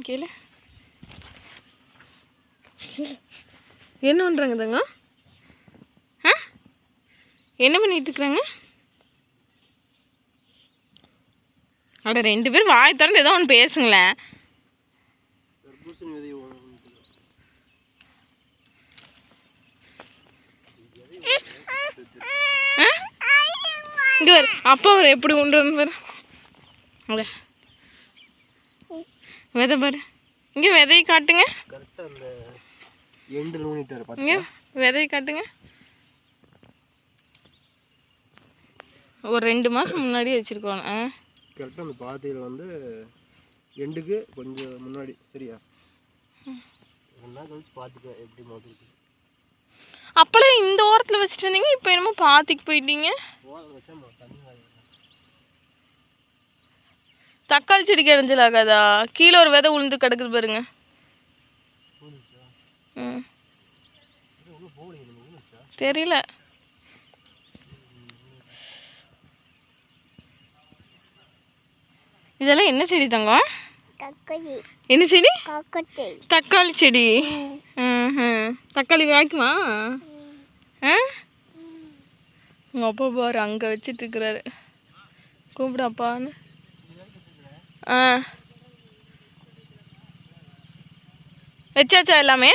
கேளு. என்ன பண்ணுறாங்க தங்க? ஆ? என்ன பண்ணிட்டு இருக்கிறாங்க? அட ரெண்டு பேரும் வாய் திறந்து ஏதோ ஒன்று பேசுங்களேன் இங்கே அப்பா அவர் எப்படி கொண்டு வந்து விதை பாரு. இங்கே விதையை காட்டுங்க. இங்கே விதையை காட்டுங்க. ஒரு ரெண்டு மாதம் முன்னாடி வச்சுருக்கோம். ஆ. கரெக்டாக அந்த பாதையில் வந்து எண்டுக்கு கொஞ்சம் முன்னாடி சரியா? கழிச்சு பார்த்துக்க எப்படி மாதிரி அப்போல்லாம் இந்த ஓரத்தில் வச்சுட்டு இருந்தீங்க இப்போ என்னமோ பாத்திக்கு போயிட்டீங்க. தக்காளி செடிக்கு இடைஞ்சல் ஆகாதா கீழே ஒரு விதை உளுந்து கிடக்குது பாருங்க. ம். தெரியல. இதெல்லாம் என்ன செடி தங்கம்? என்ன செடி? தக்காளி. செடி. தக்காளி காய்க்குமா? உங்கள் அப்பா பாரு அங்கே வச்சிட்டு இருக்கிறாரு. கூப்பிடு அப்பான்னு. ஆ வச்சாச்சா எல்லாமே?